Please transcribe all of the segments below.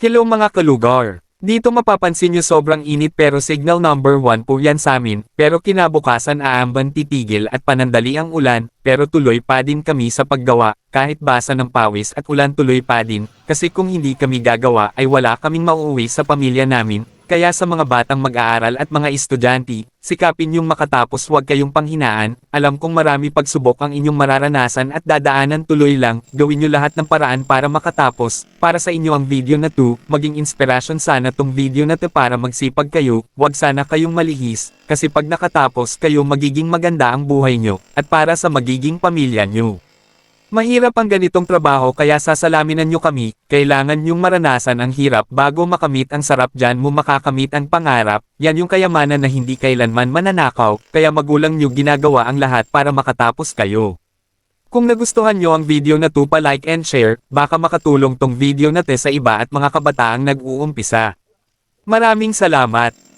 Hello mga kalugar! Dito mapapansin nyo sobrang init pero signal number 1 po yan sa amin, pero kinabukasan aamban titigil at panandali ang ulan, pero tuloy pa din kami sa paggawa, kahit basa ng pawis at ulan tuloy pa din, kasi kung hindi kami gagawa ay wala kaming mauuwi sa pamilya namin, kaya sa mga batang mag-aaral at mga estudyante, sikapin yung makatapos huwag kayong panghinaan, alam kong marami pagsubok ang inyong mararanasan at dadaanan tuloy lang, gawin nyo lahat ng paraan para makatapos, para sa inyo ang video na to, maging inspirasyon sana tong video na to para magsipag kayo, huwag sana kayong malihis, kasi pag nakatapos kayo magiging maganda ang buhay nyo, at para sa magiging pamilya nyo. Mahirap ang ganitong trabaho kaya sasalaminan nyo kami, kailangan nyong maranasan ang hirap bago makamit ang sarap dyan mo makakamit ang pangarap, yan yung kayamanan na hindi kailanman mananakaw, kaya magulang nyo ginagawa ang lahat para makatapos kayo. Kung nagustuhan nyo ang video na to pa like and share, baka makatulong tong video na te sa iba at mga kabataang nag-uumpisa. Maraming salamat!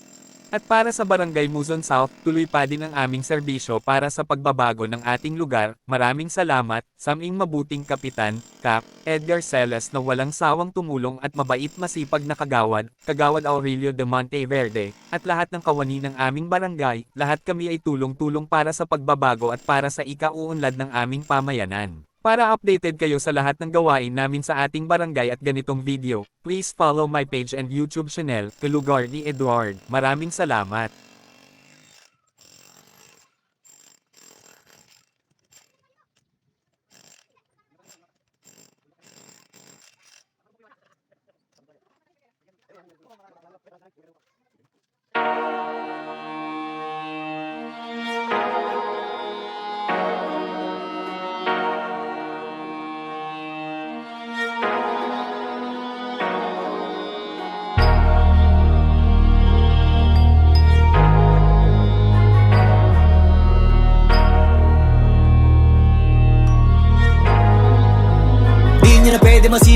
At para sa Barangay Muzon South, tuloy pa din ang aming serbisyo para sa pagbabago ng ating lugar. Maraming salamat, saming mabuting kapitan, Cap, Edgar Celes na walang sawang tumulong at mabait masipag na kagawad, kagawad Aurelio de Monteverde, at lahat ng kawani ng aming barangay, lahat kami ay tulong-tulong para sa pagbabago at para sa ikauunlad ng aming pamayanan. Para updated kayo sa lahat ng gawain namin sa ating barangay at ganitong video, please follow my page and YouTube channel, Kalugar ni Edward. Maraming salamat.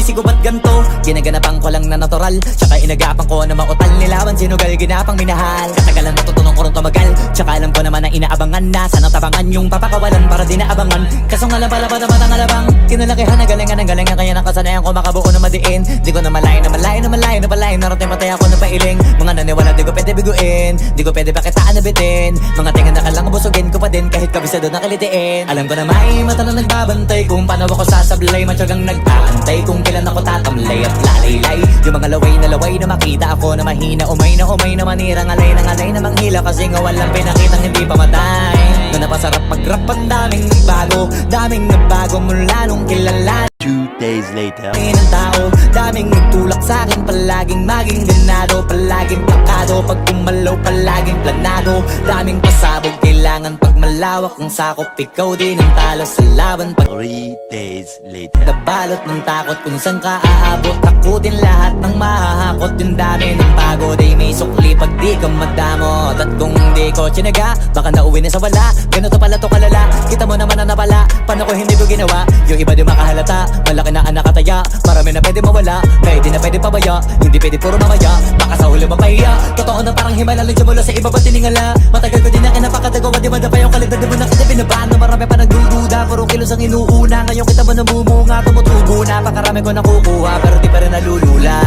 Pwede masisigo ba't ganto. Ginaganapan ko lang na natural. Tsaka inagapan ko na mautal. Nilaban Sinugal ginapang minahal. Katagalan natutunan ko rin tumagal. Tsaka alam ko naman na inaabangan na Sana tabangan yung papakawalan para di naabangan. Kaso nga lang pala pa naman ang alabang. Kinalakihan na galingan ang galingan Kaya nakasanayan ko makabuo na madiin. Di ko na malayo na malayo na malayo na malayo Narating patay ako na pailing. Mga naniwala di ko pwede biguin. Di ko pwede pakitaan na bitin Mga tinga na kalang busugin ko pa din Kahit kabisado na kalitiin Alam ko na may mata na nagbabantay Kung paano ako sasablay. Matyagang nag-aantay Kung kailan ako tatamlay at lalaylay? Yung mga laway na laway na makita ako na mahina. Umay na umay na manirang alay ng alay na manghila. Kasi nga walang pinakitang hindi pa matay. Na napasarap mag-rap ang daming nagbago Daming nagbago mula nung kilala. Two days later. ng tao Daming nagtulak sa akin. Palaging maging ganado Palaging plakado. Pag kumalaw palaging planado. Daming pasabog Kailangan pag malawak ang sakop. Ikaw din ang talo sa laban. Pag Three days later. Nabalot ng takot kung saan ka aabot. Takutin lahat ng mahahakot. Yung dami ng pagod ay may sukli. Pag di ka madamot At kung di ko tsinaga Baka nauwi na sa wala. Ganito pala to kalala. Kita mo naman ang napala. Paano ko hindi ko ginawa? Yung iba di makahalata. Malaki na anak kataya Marami na pwede mawala. Kaya di na pwede pabaya. Hindi pwede puro mamaya. Baka sa huli mapahiya. Totoo na parang himala. Lang mula sa iba ba tiningala? Matagal ko din na kinapakatagawa Di madapa yung kalidad Di mo na kita binabaan Na marami pa nagdududa. Puro kilos ang inuuna. Ngayon kita mo namumunga? Tumutubo na. Pakarami ko nakukuha Pero di pa rin nalulula.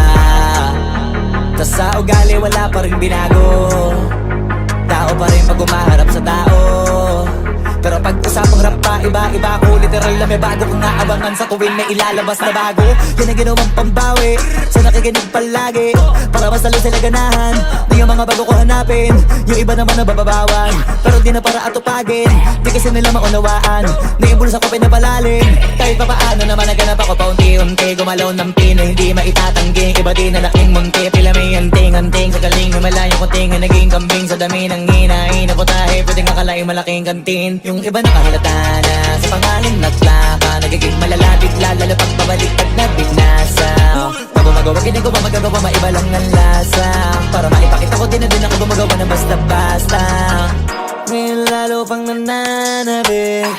Tas sa ugali wala pa rin binago. Tao pa rin pag umaharap sa tao. Pero pag usapang rap pa, iba-iba ko Literal na may bago kong naabangan sa tuwing may ilalabas na bago. Yan ang pambawi Sa nakikinig palagi. Para mas lalo sila ganahan Na yung mga bago ko hanapin. Yung iba naman na bababawan Pero di na para atupagin. Di kasi nila maunawaan Na yung bulsa ko pinapalalim. Kahit pa paano naman naganap ako paunti-unti Gumalaw ng pino, hindi maitatanggi Iba din na laking munti. Pila may anting-anting Sa galing may malayong kunting na Naging kambing sa dami ng akalaing malaking kantin. Yung iba nakahalata na Sa pangalan naglaka Nagiging malala bigla Lalo pag pabalik pag nabinasa. Pag gumagawa, ginagawa, magagawa Maiba lang ang lasa. Para maipakita ko din na din ako gumagawa ng basta-basta. Ngayon lalo pang nananabik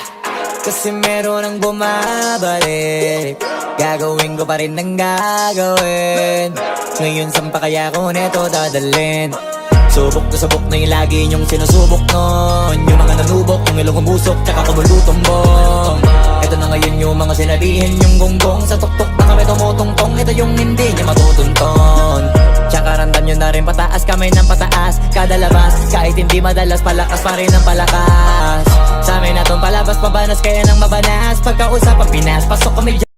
kasi meron ang bumabalik. Gagawin ko pa rin ang gagawin. Ngayon saan pa kaya ko neto dadalhin Subok na subok na yung lagi niyong sinusubok nun Yung mga nanubok, yung ilong umusok Tsaka kumulutumbong Ito na ngayon yung mga sinabihin yung gonggong. Sa tuktok na kami tumutungtong Ito yung hindi niya matutuntong. Pataas kamay ng pataas. Kada labas, kahit hindi madalas Palakas pa rin ang palakas. Sa amin na tong palabas Pabanas kaya nang mabanas. Pagkausap ang Pinas Pasok kami